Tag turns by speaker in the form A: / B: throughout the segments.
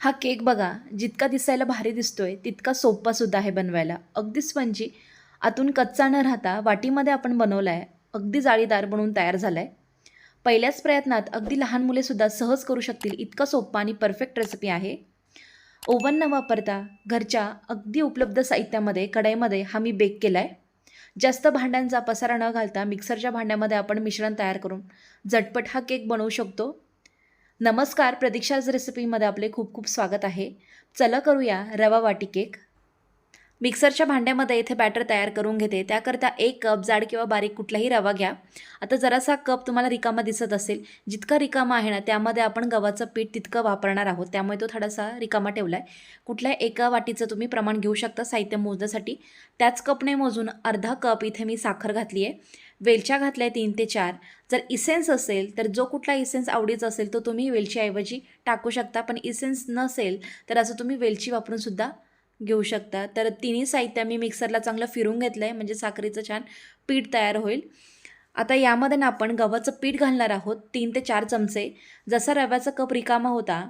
A: हा केक बघा जितका दिसायला भारी दिसतोय तितका सोपा सुद्धा आहे बनवायला. अगदी स्पंजी आतून कच्चा न राहता वाटीमध्ये आपण बनवला आहे अगदी जाळीदार बनवून तयार झाला आहे पहिल्याच प्रयत्नात अगदी लहान मुलेसुद्धा सहज करू शकतील इतका सोपा आणि परफेक्ट रेसिपी आहे. ओव्हन न वापरता घरच्या अगदी उपलब्ध साहित्यामध्ये कढईमध्ये हा मी बेक केला आहे जास्त भांड्यांचा पसारा न घालता मिक्सरच्या भांड्यामध्ये आपण मिश्रण तयार करून झटपट हा केक बनवू शकतो. नमस्कार प्रतीक्षाज रेसिपीमध्ये आपले खूप खूप स्वागत आहे. चला करूया रवा वाटी केक. मिक्सरच्या भांड्यामध्ये इथे बॅटर तयार करून घेते. त्याकरता एक कप जाड किंवा बारीक कुठलाही रवा घ्या. आता जरासा कप तुम्हाला रिकामा दिसत असेल. जितका रिकामा आहे ना त्यामध्ये आपण गव्हाचं पीठ तितकं वापरणार आहोत. त्यामुळे तो थोडासा रिकामा ठेवला आहे कुठल्या एका वाटीचं तुम्ही प्रमाण घेऊ शकता साहित्य मोजण्यासाठी. त्याच कपने मोजून अर्धा कप इथे मी साखर घातली आहे वेलच्या घातल्या तीन ते चार. जर इसेन्स असेल तर जो कुठला इसेन्स आवडीचा असेल तो तुम्ही वेलचीऐवजी टाकू शकता. पण इसेन्स नसेल तर असं तुम्ही वेलची वापरून सुद्धा घेऊ शकता. तर तिन्ही साहित्य मी मिक्सरला चांगलं फिरून घेतलं आहे म्हणजे साखरेचं छान पीठ तयार होईल. आता यामध्ये ना आपण गव्हाचं पीठ घालणार आहोत तीन ते चार चमचे. जसा रव्याचा कप रिकामा होता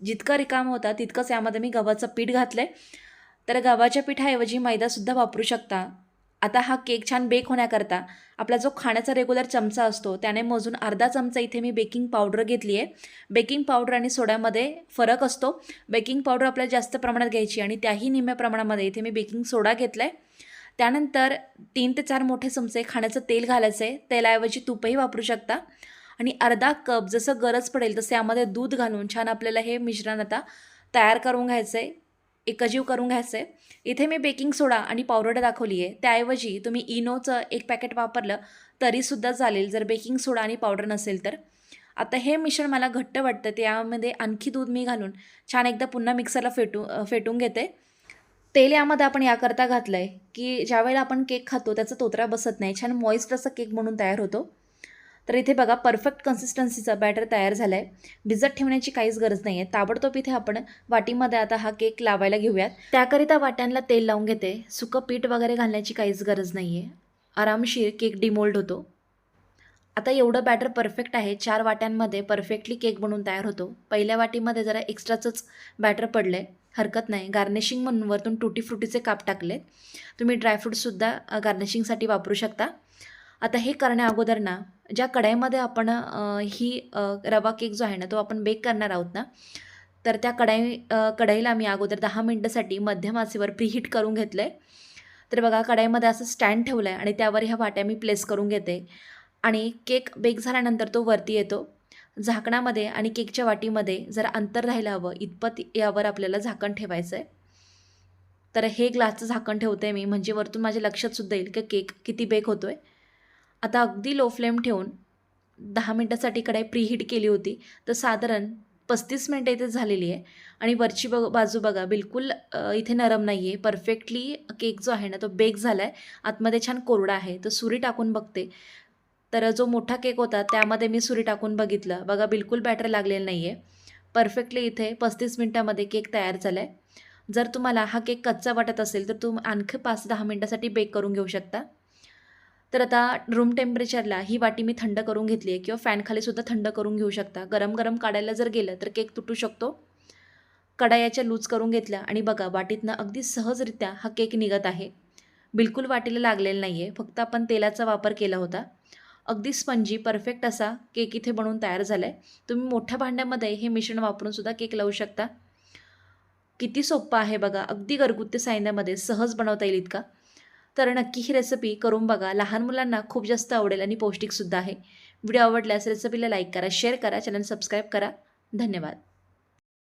A: जितका रिकामा होता तितकंच यामध्ये मी गव्हाचं पीठ घातलं आहे तर गव्हाच्या पिठाऐवजी मैदासुद्धा वापरू शकता. आता हा केक छान बेक होण्याकरता आपला जो खाण्याचा रेग्युलर चमचा असतो त्याने मोजून अर्धा चमचा इथे मी बेकिंग पावडर घेतली आहे. बेकिंग पावडर आणि सोड्यामध्ये फरक असतो. बेकिंग पावडर आपल्याला जास्त प्रमाणात घ्यायची आणि त्याही निम्म्या प्रमाणामध्ये इथे मी बेकिंग सोडा घेतला आहे त्यानंतर तीन ते चार मोठे चमचे खाण्याचं तेल घालायचं आहे. तेलाऐवजी तूपही वापरू शकता. आणि अर्धा कप जसं गरज पडेल तसं यामध्ये दूध घालून छान आपल्याला हे मिश्रण आता तयार करून घ्यायचं आहे एकजीव करून घ्यायचं. आहे इथे मी बेकिंग सोडा आणि पावडर दाखवली आहे त्याऐवजी तुम्ही इनोचं एक पॅकेट वापरलं तरीसुद्धा चालेल जर बेकिंग सोडा आणि पावडर नसेल तर. आता हे मिश्रण मला घट्ट वाटतं त्यामध्ये आणखी दूध मी घालून छान एकदा पुन्हा मिक्सरला फेटू फेटून घेते. तेल यामध्ये आपण याकरता घातलं आहे की ज्यावेळेला आपण केक खातो त्याचा तोतरा बसत नाही. छान मॉइस्ट असा केक म्हणून तयार होतो. तर इथे बघा परफेक्ट कन्सिस्टन्सीचा बॅटर तयार झाला आहे भिजत ठेवण्याची काहीच गरज नाही आहे ताबडतोब इथे आपण वाटीमध्ये आता हा केक लावायला घेऊयात. त्याकरिता वाट्यांना तेल लावून घेते. सुकं पीठ वगैरे घालण्याची काहीच गरज नाही आहे आरामशीर केक डिमोल्ड होतो. आता एवढं बॅटर परफेक्ट आहे. चार वाट्यांमध्ये परफेक्टली केक बनवून तयार होतो. पहिल्या वाटीमध्ये जरा एक्स्ट्राचंच बॅटर पडलं आहे हरकत नाही. गार्निशिंग म्हणून वरतून टुटी फ्रुटीचे काप टाकले तुम्ही ड्रायफ्रूटसुद्धा गार्निशिंगसाठी वापरू शकता. आता हे करण्या अगोदर ना ज्या कढाईमध्ये आपण ही रवा केक जो आहे ना तो आपण बेक करणार आहोत ना तर त्या कढाई कढईला मी अगोदर दहा मिनटासाठी मध्यम आचेवर प्रीहीट करून घेतलं आहे तर बघा कढाईमध्ये असं स्टँड ठेवलं आहे आणि त्यावर ह्या वाट्या मी प्लेस करून घेते. आणि केक बेक झाल्यानंतर तो वरती येतो. झाकणामध्ये आणि केकच्या वाटीमध्ये जर अंतर राहायला हवं इतपत यावर आपल्याला झाकण ठेवायचं आहे तर हे ग्लासचं झाकण ठेवते मी म्हणजे वरतून माझ्या लक्षातसुद्धा येईल की केक किती बेक होतो आहे आता अगदी लो फ्लेम ठेवून दहा मिनटासाठी कढाई प्रीहीट केली होती. तर साधारण पस्तीस मिनटं इथे झालेली आहे. आणि वरची बघ बाजू बघा बिलकुल इथे नरम नाही आहे परफेक्टली केक जो आहे ना तो बेक झाला आहे आतमध्ये छान कोरडा आहे. तर सुरी टाकून बघते. तर जो मोठा केक होता त्यामध्ये मी सुरी टाकून बघितलं. बघा बिलकुल बॅटर लागलेलं नाही आहे परफेक्टली इथे पस्तीस मिनटामध्ये केक तयार झाला आहे जर तुम्हाला हा केक कच्चा वाटत असेल तर तुम्ही आणखी पाच दहा मिनटासाठी बेक करून घेऊ शकता. तर आता रूम टेम्परेचरला ही वाटी मी थंड करून घेतली आहे किंवा फॅनखालीसुद्धा थंड करून घेऊ शकता. गरम गरम काढायला जर गेलं तर केक तुटू शकतो. कडायाच्या लूज करून घेतल्या आणि बघा वाटीतनं अगदी सहजरित्या हा केक निघत आहे. बिलकुल वाटीला लागलेला नाही आहे फक्त आपण तेलाचा वापर केला होता. अगदी स्पंजी परफेक्ट असा केक इथे बनवून तयार झाला आहे तुम्ही मोठ्या भांड्यामध्ये हे मिश्रण वापरून सुद्धा केक लावू शकता. किती सोप्पा आहे बघा अगदी घरगुती सायंद्यामध्ये सहज बनवता येईल इतका. तर नक्की ही रेसिपी करून बघा. लहान मुलांना खूप जास्त आवडेल आणि पौष्टिकसुद्धा आहे. व्हिडिओ आवडल्यास रेसिपीला लाईक करा शेअर करा चॅनल सबस्क्राईब करा. धन्यवाद.